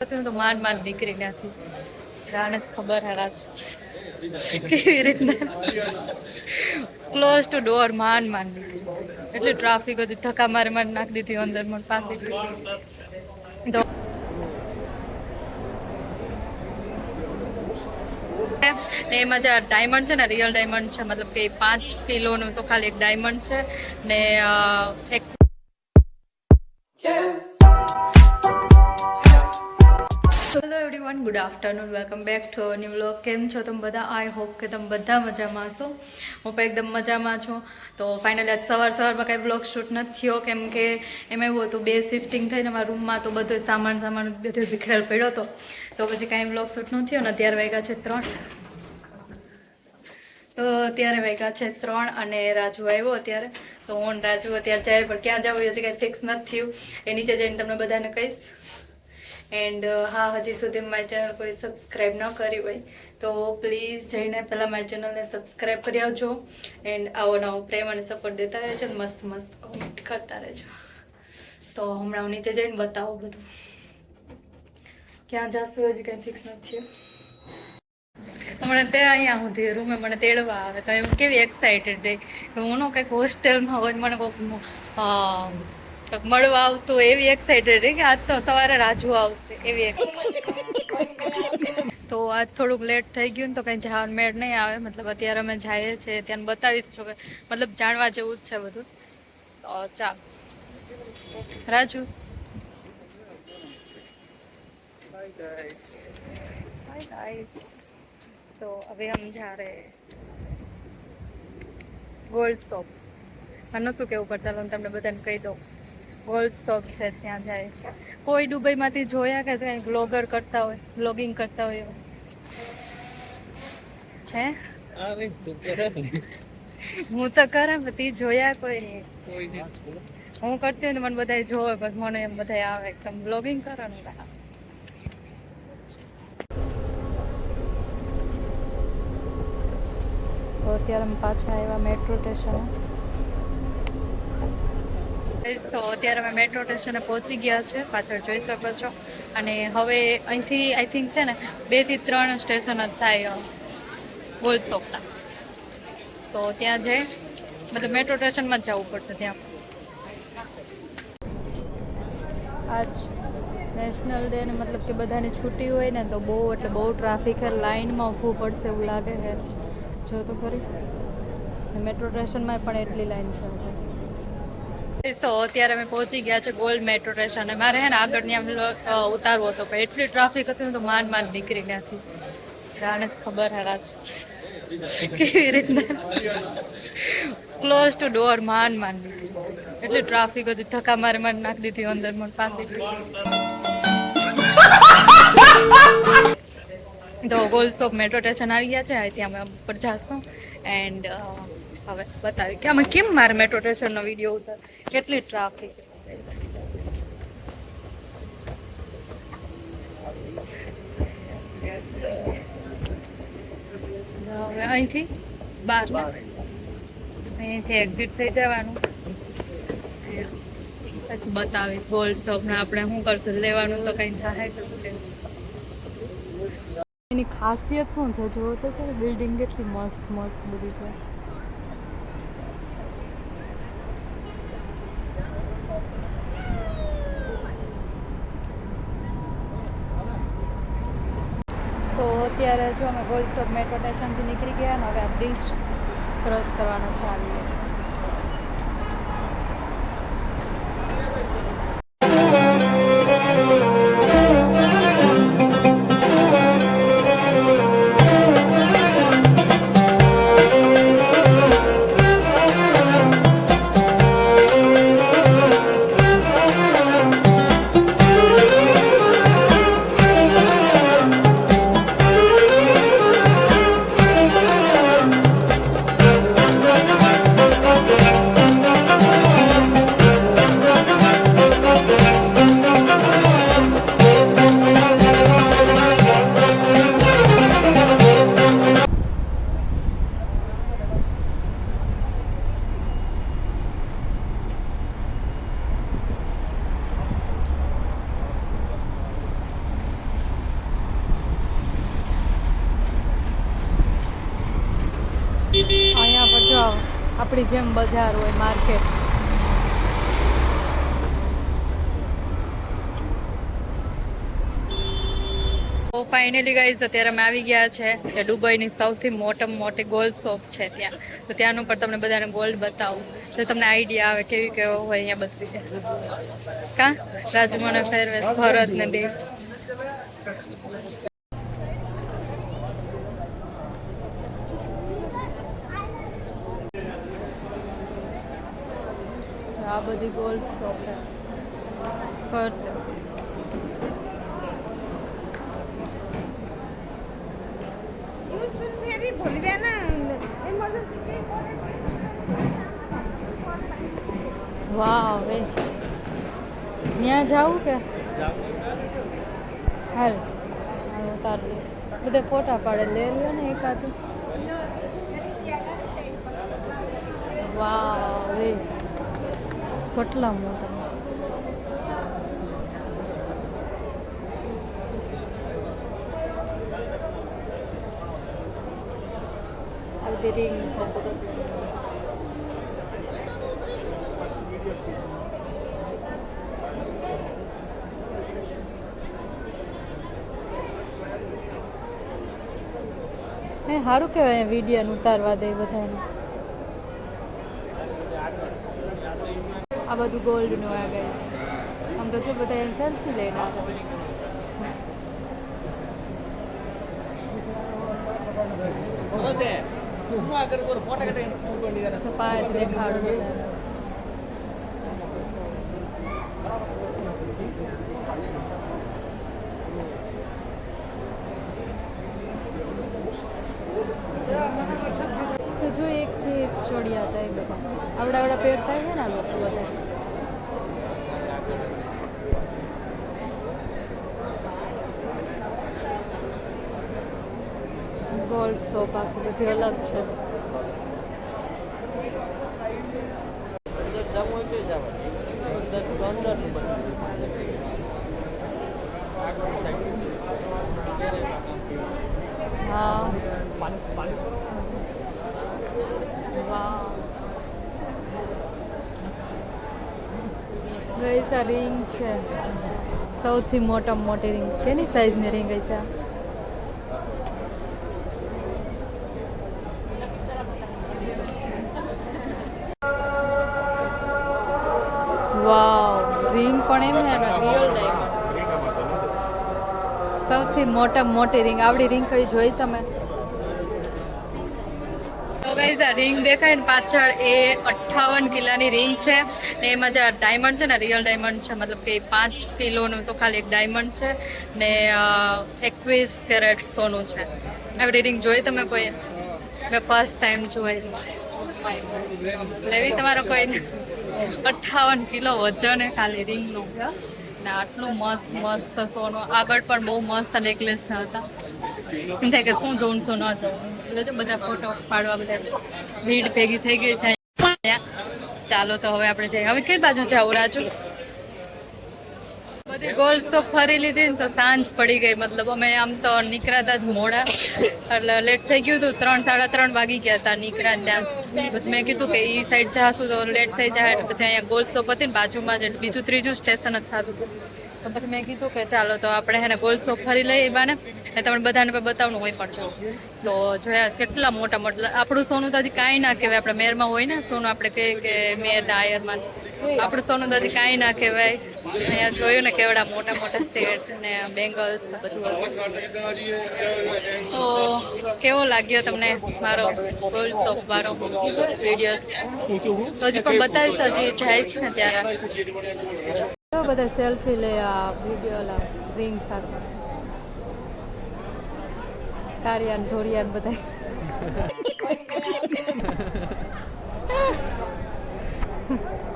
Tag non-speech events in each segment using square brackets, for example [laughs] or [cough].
તો માંડ માંડ નીકળી ત્યાંથી. રાને જ ખબર હે રાજ કેવી રીતના? ક્લોઝ ટુ ડોર માંડ માંડ નીકળી એટલે ટ્રાફિક હતી, ધક્કા મારે માંડ નાખી દીધી અંદર મને પાસે ને એમાં જે ડાયમંડ છે ને રિયલ ડાયમંડ છે, મતલબ કે પાંચ કિલોનું તો ખાલી એક ડાયમંડ છે. ને એક hello everyone good afternoon welcome back to new vlog કેમ છો તમે બધા? આઈ હોપ કે તમે બધા મજામાં હશો. હું પણ એકદમ મજામાં છું. તો ફાઇનલી આજ સવાર સવારમાં કાંઈ બ્લોગ શૂટ નથી થયો, કેમ કે એમાં એવું હતું, બે શિફ્ટિંગ થઈને મારા રૂમમાં તો બધો સામાન સામાન બધો વિખરેલ પડ્યો હતો. તો પછી કાંઈ બ્લોગ શૂટ ન થયો ને અત્યારે વાગ્યા છે ત્રણ. તો અત્યારે વાગ્યા છે ત્રણ અને રાજુ આવ્યો અત્યારે. તો હું રાજુ અત્યારે જાય પણ ક્યાં જવું હજી કાંઈ ફિક્સ નથી થયું. એ નીચે જઈને તમને બધાને કહીશ. એન્ડ હા, હજી સુધી મારી ચેનલ કોઈ સબસ્ક્રાઈબ ન કરી હોય, તો પ્લીઝ જઈને પહેલાં મારી ચેનલને સબસ્ક્રાઈબ કરી આવજો. એન્ડ આવો નવો પ્રેમ અને સપોર્ટ દેતા રહેજો અને મસ્ત મસ્ત કોમેન્ટ કરતા રહેજો. તો હમણાં હું નીચે જઈને બતાવો બધું. ક્યાં જાશું, હજી કંઈ ફિક્સ નથી હમણાં તે અહીંયા સુધી રૂમે મને તેડવા આવે, તો એમ કેવી એક્સાઇટેડ રહી. હું કંઈક હોસ્ટેલમાં હોય મને કંઈક મળવા આવતો એવી એક્સાઇટેડ કે આજ તો સવારે રાજુ આવશે એવી તો આજ થોડુંક લેટ થઈ ગયું ને તો કંઈ જાણ મેળ નહીં આવે. મતલબ અત્યારે અમે જઈએ છીએ ત્યાં બતાવીશ છું મતલબ જાણવા જેવું જ છે બધું. તો ચાલ. રાજુ. તો હવે હમ જા રહે ગોલ્ડ શોપ નહોતું કેવું પણ ચાલો હું તમને બધાને કહી દઉં. ગોલ્ડ શોપ છે ત્યાં જાય છે. કોઈ દુબઈમાંથી જોયા કે કંઈ બ્લોગર કરતા હોય બ્લોગિંગ કરતા હોય હે? હું તો કરા પણ જોયા કોઈ? હું કરતી હોય ને મને બધા જોવે બસ મને એમ બધા આવે એકદમ બ્લોગિંગ કરો ને તો અત્યારે પાછા આવ્યા મેટ્રો સ્ટેશને તો અત્યારે અમે મેટ્રો સ્ટેશને પહોંચી ગયા છે. પાછળ જોઈ શકો છો. અને હવે અહીંથી આઈ થિંક છે ને, બેથી ત્રણ સ્ટેશન જ થાય બોલસોપના તો ત્યાં જઈ, મતલબ મેટ્રો સ્ટેશનમાં જ જવું પડશે ત્યાં. આજ નેશનલ ડે ને મતલબ કે બધાની છુટ્ટી હોય ને, તો બહુ, એટલે બહુ ટ્રાફિક છે લાઇનમાં ઊભું પડશે એવું લાગે છે જો તો ખરી. મેટ્રો સ્ટેશનમાં પણ એટલી લાઈન છે તો અત્યારે અમે પહોંચી ગયા છે ગોલ્ડ મેટ્રો સ્ટેશન મારે હે ને આગળની આમ ઉતારવો હતો, પણ એટલી ટ્રાફિક હતી ને તો માંડ માંડ નીકળી ત્યાંથી જાણે જ ખબર હરા છે. કેવી રીતના? ક્લોઝ ટુ ડોર માંડ માંડ નીકળી એટલી ટ્રાફિક હતી, ધક્કા મારે માંડ નાખી દીધી અંદર મને પાસે તો ગોલ્ડ શોપ મેટ્રો સ્ટેશન આવી ગયા છે ત્યાં અમે ઉપર જાશું. એન્ડ હવે બતાવી. કે આમાં કેમ મારે મેટ્રો સ્ટેશનનો વીડિયો ઉતાર? કેટલી ટ્રાફિક હવે અહીંથી બાર અહીંથી એક્ઝિટ થઈ જવાનું. પછી બતાવીશ ગોલ્ડ શોપ ને આપણે શું કરશું? લેવાનું તો કંઈ થાય એની ખાસિયત શું છે? જોવો તો બિલ્ડિંગ કેટલી મસ્ત મસ્ત બધી છે તો અત્યારે જો અમે ગોલ્ડ સબમેટ સ્ટેશનથી નીકળી ગયા અને હવે આ બ્રિજ ક્રોસ કરવાનો છે માર્કેટ. તો ફાઇનલી ગાઈઝ અત્યારે અમે આવી ગયા છે. જે દુબઈની સૌથી મોટામાં મોટી ગોલ્ડ શોપ છે ત્યાં. તો ત્યાંનું પણ તમને બધાને ગોલ્ડ બતાવું. તો તમને આઈડિયા આવે કેવી કેવો હોય અહીંયા બધી કા? રાજુ મને ફેરવે ભરત ને બે. આ બધી ગોલ્ડ શોપ ફરતે. ફેરી ભૂલવે ના એમરજન્સી વાવ એ ત્યાં જાવું કે? હાલ. ઉતાર બધે ફોટા પાડે લે લ્યો ને એકાદ. વાવ એ કેટલા મોટા આ બધી રિંગ છે એ સારું કહેવાય વીડિયો ઉતારવા દે બધાને આ બધું ગોલ્ડનું આ ગઈ આમ તો જો બધા સેલ્ફી લઈને આવે દેખાડું બધાને તો જો એક થી ચોડિયા હતા એ બધા આવડા આવડા પહેરતા છે ને આ લોકો બધા. ગોલ્ડ શોપ આખી બધી અલગ છે. હા. વાહ ગઈસ આ રિંગ છે. સૌથી મોટામાં મોટી રિંગ. કેની સાઈઝની રિંગ ગઈ છે વાવ રિંગ પણ એમ રિયલ ડાયમંડ સૌથી મોટા મોટી રિંગ. આવડી રિંગ કઈ જોઈ તમે? તો ગાઈઝ આ રિંગ દેખાય ને પાછળ એ અઠ્ઠાવન કિલ્લાની રિંગ છે ને એમાં જે ડાયમંડ છે ને રિયલ ડાયમંડ છે, મતલબ કે પાંચ કિલોનું તો ખાલી એક ડાયમંડ છે ને એકવીસ કેરેટ સોનું છે. આવી રિંગ જોઈ તમે કોઈ? મેં ફર્સ્ટ ટાઈમ જોઈ. લેવી તમારો કોઈ? અઠ્ઠાવન કિલો વજન ખાલી રિંગનું ને આટલું મસ્ત મસ્ત સોનું. આગળ પણ બહુ મસ્ત નેકલેસ હતા. એમ થાય કે શું જોઉં શું ન જોઉં. એટલે છે, બધા ફોટો પાડવા બધા ભીડ ભેગી થઈ ગઈ છે. ચાલો તો હવે આપણે જઈએ. હવે કઈ બાજુ જાવું રાજુ? બધી ગોલ્સ તો ફરી લીધી ને તો સાંજ પડી ગઈ. મતલબ અમે આમ તો નીકળ્યા જ મોડા. એટલે લેટ થઈ ગયું હતું. ત્રણ, સાડા ત્રણ વાગી ગયા હતા નીકળ્યા ત્યાં જ. પછી મેં કીધું કે એ સાઈડ જાશું તો લેટ થઈ જાય. એટલે પછી અહીંયા ગોલ્સ શોપ હતી ને બાજુમાં જ બીજું ત્રીજું સ્ટેશન જ થતું હતું. તો પછી મેં કીધું કે ચાલો તો આપણે હેને ગોલ્ડ શોપ ફરી લઈ બાને ને તમને બધાને પણ બતાવવાનું હોય પણ જો. તો જોયા કેટલા મોટા મોટા આપણું સોનું તો હજી કાંઈ ના કહેવાય, આપણે મેરમાં હોય ને, સોનું આપણે કહીએ કે મેર ડાયરમાં આપણું સોનું તો હજી કાંઈ ના કહેવાય. અહીંયા જોયું ને કેવડા મોટા મોટા સેટ ને બેંગલ્સ, બધું તો કેવો લાગ્યો તમને મારો ગોલ્ડ શોપ વાળો વીડિયો હજી પણ બતાવીશ, હજી જઈશ ને ત્યારે. બધા સેલ્ફી લે આ વીડિયો રિંગ સાથે કારિયાન ધોરિયાન બધા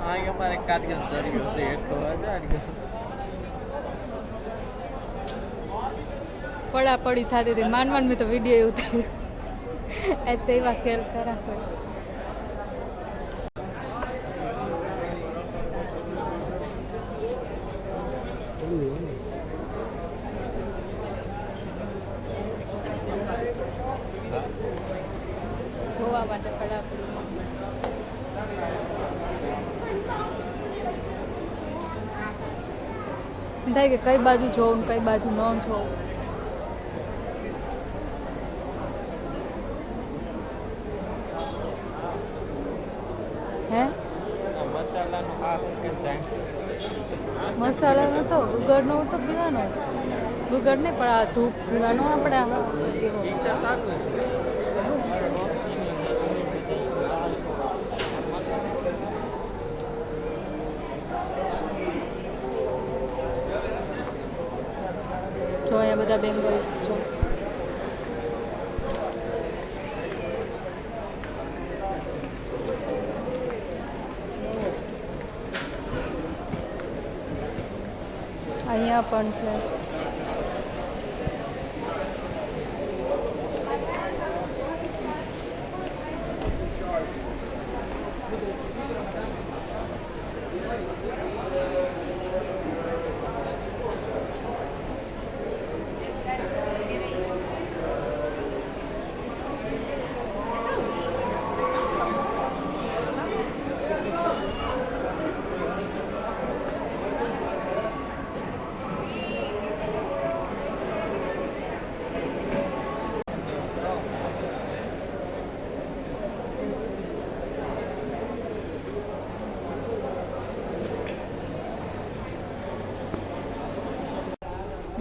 આ કે મારે કાઢ્યો જર્યો છે એક તો પડા પડી થતી હતી માનવાનું મેં તો વીડિયો ઉતાર્યો એ તેવા ખેલ કરા કોઈ જોવા માટે પડા પડી એમ થાય કે કઈ બાજુ જોઉં ને કઈ બાજુ ન જોઉં હે? આ મસાલાનો આ કેમ તો ગુગળનો તો પીવાનો. ગુગળ નહીં પણ આ ધૂપ જીવાનો આપણે આ એવો. ઈ તો સારું છે જો અહીંયા બધા બેંગલ્સ છે અહીંયા પણ છે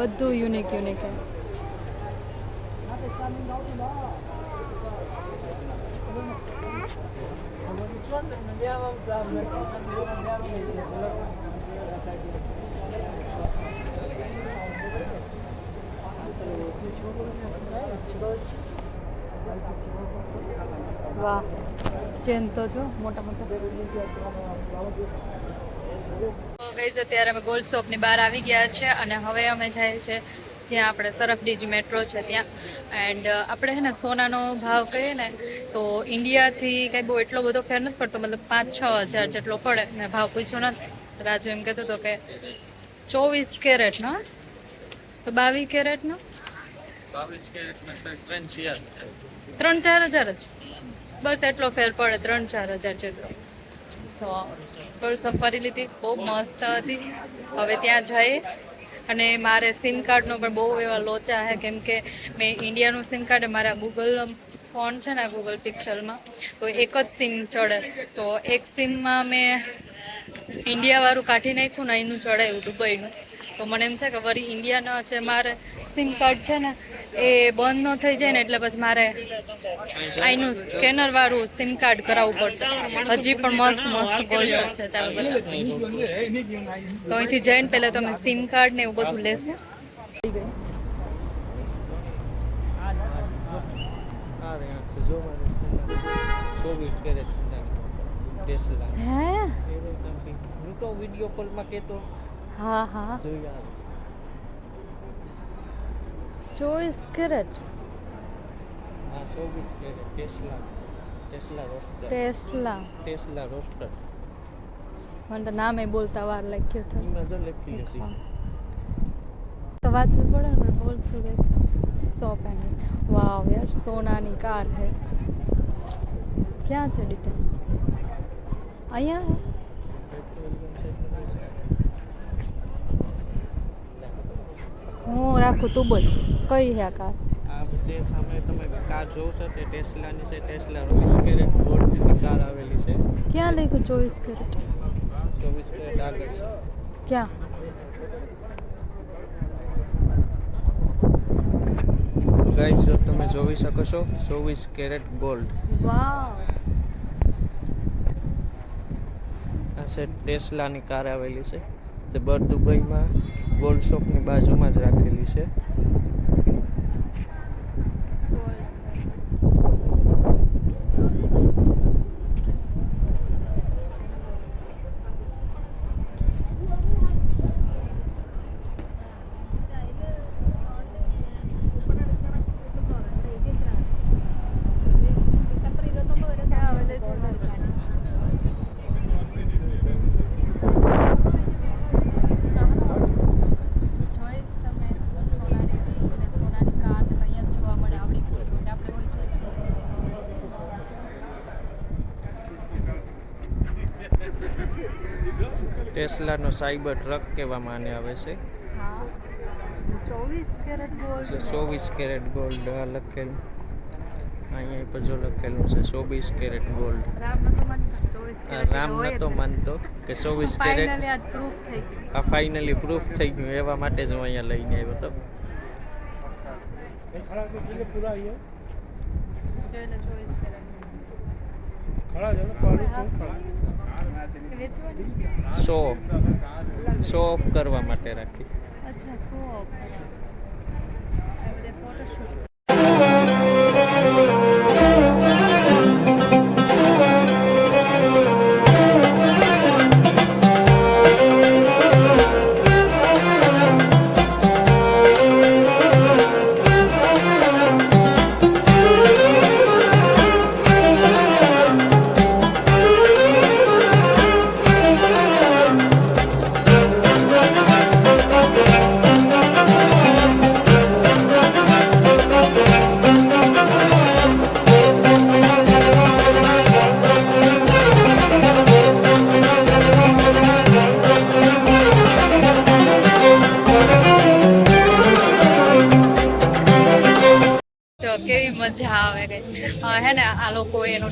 બધું યુનિક યુનિક છે વાહ. ચેન તો જો મોટા મોટા તો ગઈઝ અત્યારે અમે ગોલ્ડ શોપની બહાર આવી ગયા છે અને હવે અમે જઈએ છે જ્યાં આપણે સરફડીજી મેટ્રો છે ત્યાં. એન્ડ આપણે છે ને સોનાનો ભાવ કહીએ ને તો ઇન્ડિયાથી કંઈ બહુ એટલો બધો ફેર નથી પડતો મતલબ પાંચ છ હજાર જેટલો પડે. મેં ભાવ પૂછ્યો નથી. રાજુ એમ કહેતો હતો કે ચોવીસ કેરેટનો તો બાવીસ કેરેટનો ત્રણ ચાર હજાર. જ? બસ એટલો ફેર પડે ત્રણ ચાર હજાર જેટલો. તો ગોલ્ડ સફારી લીધી, બહુ મસ્ત હતી. હવે ત્યાં જઈએ. અને મારે સિમ કાર્ડનો પણ બહુ એવા લોચા છે કેમ કે મેં ઇન્ડિયાનું સિમ કાર્ડ, મારા ગૂગલ ફોન છે ને ગૂગલ પિક્સલમાં તો એક જ સિમ ચડે. તો એક સિમમાં મેં ઇન્ડિયાવાળું કાઢી નાખ્યું ને એનું ચડાવ્યું દુબઈનું તો મને એમ છે કે વળી ઇન્ડિયાનો જે મારે સિમ કાર્ડ છે ને એ બંધ ન થઈ જાય ને એટલે પછી મારે આઈનું સ્કેનર વાળું સિમ કાર્ડ કરાવવું પડશે. હજી પણ મસ્ત મસ્ત કોલ્સ છે ચાલો બધા. તો અહીંથી જઈને પહેલાં તમે સિમ કાર્ડ ને એવું બધું લેશે. હે? વીડિયો કોલમાં કહેતો. હા હા. ચોવીસ carat. Tesla. Tesla Roadster Tesla. Tesla Roadster મને તો નામે બોલતા વાર લાગ્યું હતું. એમાં લખી હશે તો વાંચવું પડે ને બોલશું સો પેનલ વાવ યાર સોનાની કાર હે ક્યાં છે ડિટેલ અહીંયા હે? હું રાખું તું બોલ કઈ છે આ કાર? આ જે સામે તમે કાર જોવો છો તે ટેસ્લાની છે ટેસ્લા ચોવીસ કેરેટ ગોલ્ડની કાર આવેલી છે. ક્યાં લખ્યું ચોવીસ કેરેટ? ચોવીસ કેરેટ આગળ છે ક્યાં? ગાઈસ જો તમે જોઈ શકો છો ચોવીસ કેરેટ ગોલ્ડ. વાવ. આ છે ટેસ્લાની કાર આવેલી છે. તે બર દુબઈમાં ગોલ્ડ શોપની બાજુમાં જ રાખેલી છે. ટેસ્લાનો સાયબર ટ્રક કહેવામાં આને આવે છે. ચોવીસ કેરેટ ગોલ્ડ ચોવીસ કેરેટ ગોલ્ડ આ લખેલું અહીંયા પર જો લખેલું છે ચોવીસ કેરેટ ગોલ્ડ રામ નતો માનતો આ રામ નતો માનતો કે ચોવીસ [laughs] કેરેટ ફાઇનલી આજ પ્રૂફ થઈ ગયું. આ ફાઇનલી પ્રૂફ થઈ ગયું એવા માટે જ હું અહીંયા લઈને આવ્યો હતો. જોઈ શો શો ઓફ કરવા માટે રાખી. અચ્છા સો આ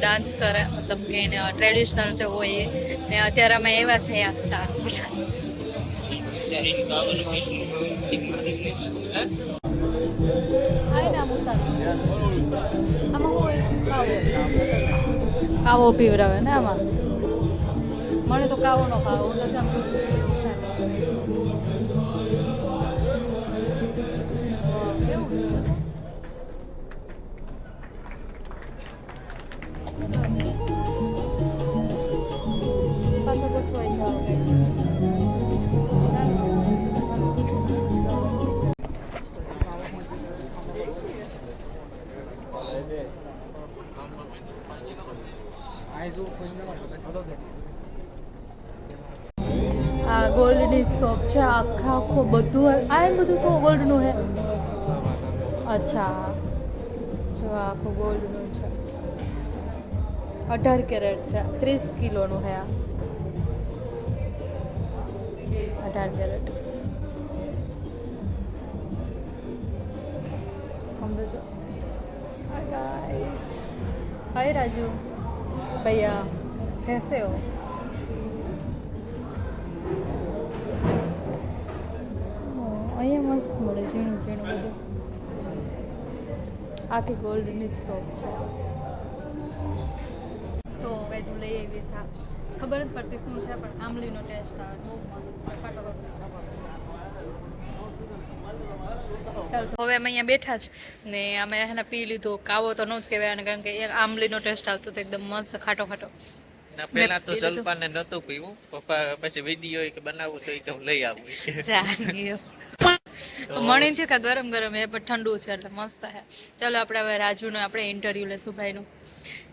ડાન્સ કરે, મતલબ કે એને ટ્રેડિશનલ જે હોય એ, ને અત્યારે અમે એવા છે આ ચાર કાવો પીવડાવે ને આમાં? મને તો કાવો નો ખાવો હું તો જમ કેવું લેડીઝ શોપ છે, આખા આખો બધું આ એમ બધું શું ગોલ્ડનું હે? અચ્છા. જો આખું ગોલ્ડનું છે. અઢાર કેરેટ છે. ત્રીસ કિલોનું છે આ. અઢાર કેરેટ. સમજો હાય રાજુ. ભૈયા, કેસે હો? આખી ગોલ્ડની જ શોપ છે. તો હવે હું લઈ આવી છે. ખબર જ પડતી શું છે પણ આમલીનો ટેસ્ટ આવે બહુ મસ્ત. ચાલો તો હવે અમે અહીંયા બેઠા છે ને અમે એને પી લીધો કાવો તો ન જ કહેવાય અને કારણ કે એક આંબલીનો ટેસ્ટ આવતો તો એકદમ મસ્ત ખાટો ખાટો. પેલા પહેલા તો. જલપાને નહોતું પીવું. પપ્પા પછી વીડિયો કે બનાવવું તો એ કે હું લઈ આવું. મણી થયું કે ગરમ ગરમ એ પણ ઠંડુ છે એટલે મસ્ત છે ચાલો આપણે હવે રાજુનો આપણે ઇન્ટરવ્યુ લેશું ભાઈનું.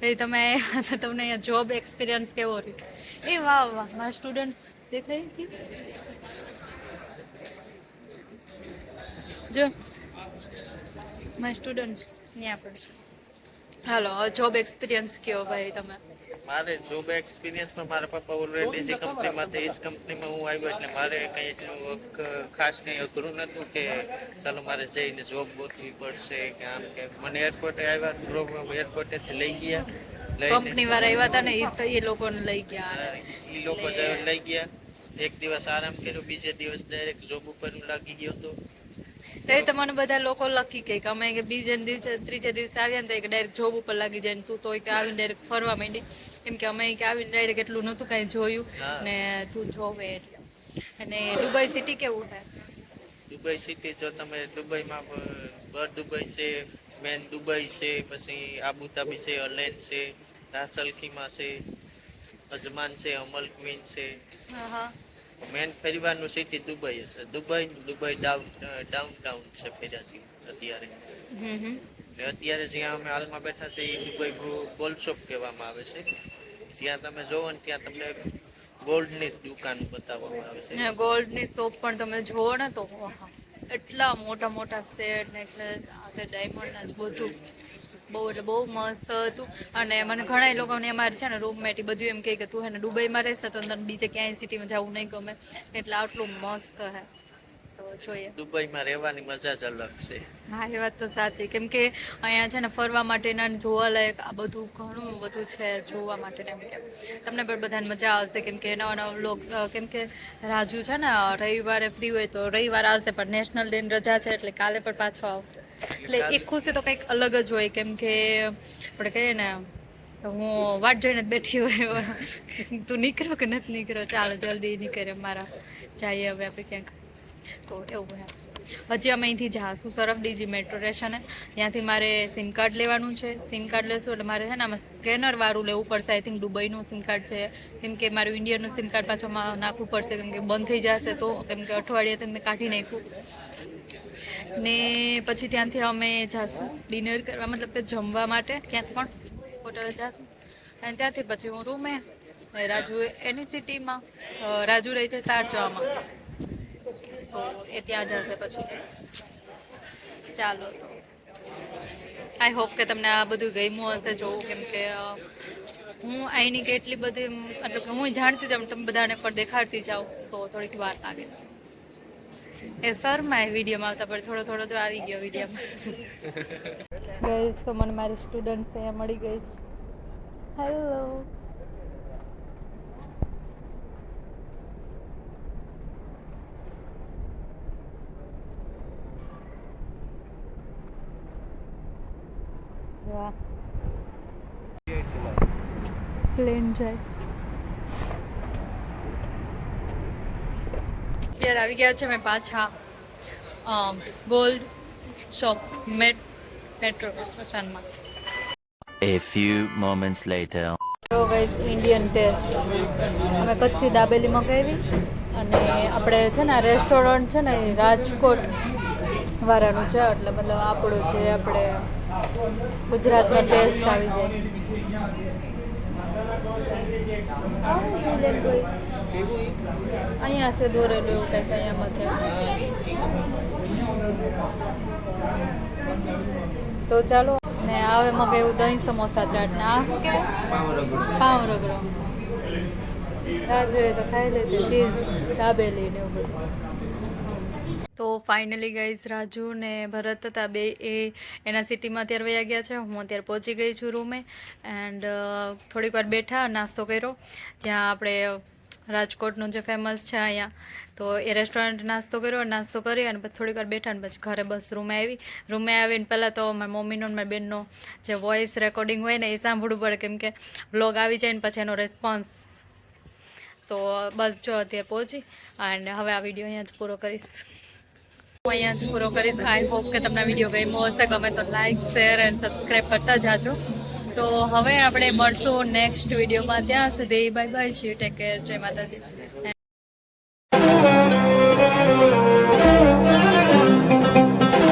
એ તમે [laughs] તમને અહીંયા જોબ એક્સપિરિયન્સ કેવો રહ્યો? એ વાહ વાહ, મારા સ્ટુડન્ટ્સ દેખાય જો, મારા સ્ટુડન્ટ્સ ત્યાં આપણે હાલો જોબ એક્સપિરિયન્સ કયો ભાઈ તમે? મારે જોબ એક્સપિરિયન્સમાં મારા પપ્પા ઓલરેડી જે કંપનીમાં તે એ જ કંપનીમાં હું આવ્યો એટલે મારે કંઈ એટલું ખાસ કંઈ અઘરું નહોતું કે ચાલો મારે જઈને જોબ ગોતવી પડશે કે આમ કે મને એરપોર્ટે આવ્યા એરપોર્ટેથી લઈ ગયા કંપની વાળા આવ્યા હતા ને એ તો એ લોકોને લઈ ગયા. એ લોકો જ લઈ ગયા. એક દિવસ આરામ કર્યો બીજે દિવસ ડાયરેક્ટ જોબ ઉપર લાગી ગયો હતો. તો એ તમને બધા લોકો લખી કે અમે કે બીજે દિવસે ત્રીજે દિવસે આવ્યા ને તો કે ડાયરેક્ટ જોબ ઉપર લાગી જાય ને તું તો કે આવીને ડાયરેક્ટ ફરવા માંડી. કેમ કે અમે કે આવીને ડાયરેક્ટ એટલું નહોતું કાંઈ જોયું. ને તું જોવે એટલે. અને દુબઈ સિટી કેવું છે? દુબઈ સિટી જો તમે દુબઈમાં બર દુબઈ છે મેન દુબઈ છે પછી આબુધાબી છે અલેન છે રાસલ ખીમા છે અજમાન છે અમલ ક્વીન છે. હા હા. મેન ફેરવાનું સિટી દુબઈ હશે. દુબઈ દુબઈ ડાઉન ટાઉન છે ફેરાસી અત્યારે. અત્યારે જ્યાં અમે હાલમાં બેઠા છે એ દુબઈ ગોલ્ડ શોપ કહેવામાં આવે છે. ત્યાં તમે જોવો ને ત્યાં તમને ગોલ્ડની દુકાન બતાવવામાં આવે છે. ને ગોલ્ડની શોપ પણ તમે જુઓ ને તો એટલા મોટા મોટા સેટ નેકલેસ આ ડાયમંડ ડાયમંડના જ બધું. બહુ એટલે બહુ મસ્ત હતું. અને મને ઘણા લોકોને અમારે છે ને રૂમમેટ બધું એમ કહે કે તું હે ને દુબઈમાં રહેશ ને તો અંદર બીજે ક્યાંય સિટીમાં જવું નહીં ગમે. એટલે આટલું મસ્ત હે. જોઈએ. દુબઈમાં રહેવાની મજા જ અલગ છે. હા એ વાત તો સાચી. કેમ કે અહીંયા છે ને ફરવા માટેના જોવાલાયક આ બધું ઘણું બધું છે જોવા માટે એમ કે તમને પણ બધાને મજા આવશે કેમ કે નવા નવા લોક કેમ કે રાજુ છે ને રવિવારે ફ્રી હોય તો રવિવાર આવશે પણ નેશનલ ડે રજા છે એટલે કાલે પણ પાછો આવશે. એટલે એક ખુશી તો કંઈક અલગ જ હોય કેમ કે આપણે કહીએ ને હું વાટ જોઈને જ બેઠી હોય. તું નીકળ્યો કે નથી નીકળ્યો? ચાલો જલ્દી નીકળે મારા. જઈએ હવે આપણે ક્યાંક. તો એવું હે. હજી અમે અહીંથી જાશું. સરફ ડીજી મેટ્રો સ્ટેશને. ત્યાંથી મારે સિમ કાર્ડ લેવાનું છે. સિમ કાર્ડ લેશું એટલે મારે છે ને આમાં સ્કેનર વાળું લેવું પડશે. આઈ થિંક દુબઈનું સિમ કાર્ડ છે. કેમ કે મારું ઇન્ડિયનનું સિમ કાર્ડ પાછું નાખવું પડશે. કેમ કે બંધ થઈ જશે તો. કેમ કે અઠવાડિયે તેમને કાઢી નાખ્યું. ને પછી ત્યાંથી અમે જાશું ડિનર કરવા, મતલબ કે જમવા માટે. ક્યાંક પણ હોટલ જાશું. અને ત્યાંથી પછી હું રૂમે રાજુ એની સિટીમાં રાજુ રહી છે શારજામાં તો એ ત્યાં જશે પછી. ચાલો તો. આઈ હોપ કે તમને આ બધું ગમ્યું હશે જોવું, કેમ કે હું અહીંની કેટલી બધી મતલબ કે હું જાણતી જાઉં તમે બધાને પણ દેખાડતી જાઉં તો થોડીક વાર લાગે. એ સર એ વિડીયોમાં આવતા, પણ થોડો થોડો જો આવી ગયો વિડીયોમાં ગઈશ [laughs] તો મને મારી સ્ટુડન્ટ્સ અહીંયા મળી ગઈ છે. હેલો વાહ. પ્લેન જાય. અત્યારે આવી ગયા છે મેં પાછા ગોલ્ડ શોપ મેટ મેટ્રો સ્ટેશનમાં A few moments later. જો ગઈસ ઇન્ડિયન ટેસ્ટ અમે કચ્છી દાબેલી મગાવી અને આપણે છે ને રેસ્ટોરન્ટ છે ને રાજકોટ વાળાનું છે એટલે મતલબ આપણું જે આપણે ગુજરાતનો ટેસ્ટ આવી જાય. આવે અહીંયા છે દોરેલું એવું કંઈક અહીંયામાં છે. તો ચાલો, ને હવે એવું દહીં સમોસા ચાટ ને આ. શું કેવું પાવ રગડો રાહ જોઈએ તો ખાઈ લેજે, ચીઝ દાબેલી ને એવું બધું. તો ફાઇનલી ગઈશ રાજુ ને ભરત હતા બે, એ એના સિટીમાં અત્યારે વયા ગયા છે. હું અત્યારે પહોંચી ગઈ છું રૂમે એન્ડ થોડીક વાર બેઠા, નાસ્તો કર્યો. જ્યાં આપણે રાજકોટનું જે ફેમસ છે અહીંયા, તો એ રેસ્ટોરન્ટ નાસ્તો કર્યો. નાસ્તો કરી અને પછી થોડીક વાર બેઠા ને પછી ઘરે બસ રૂમે આવી. રૂમે આવીને પહેલાં તો મારી મમ્મીનો મારી બેનનો જે વોઇસ રેકોર્ડિંગ હોય ને એ સાંભળવું પડે. કેમ કે વ્લોગ આવી જાય ને પછી એનો રિસ્પોન્સ સો બસ જો અત્યારે પહોંચી. અને હવે આ વીડિયો અહીંયા જ પૂરો કરીશ. અહીંયા જ પૂરો કરીશ. આઈ હોપ કે તમને વીડિયો ગમ્યો હશે. ગમે તો લાઈક શેર એન્ડ સબસ્ક્રાઈબ કરતા જાજો. તો હવે આપણે મળશું નેક્સ્ટ વિડીયોમાં ત્યાં સુધી bye bye Shri take care જય માતાજી.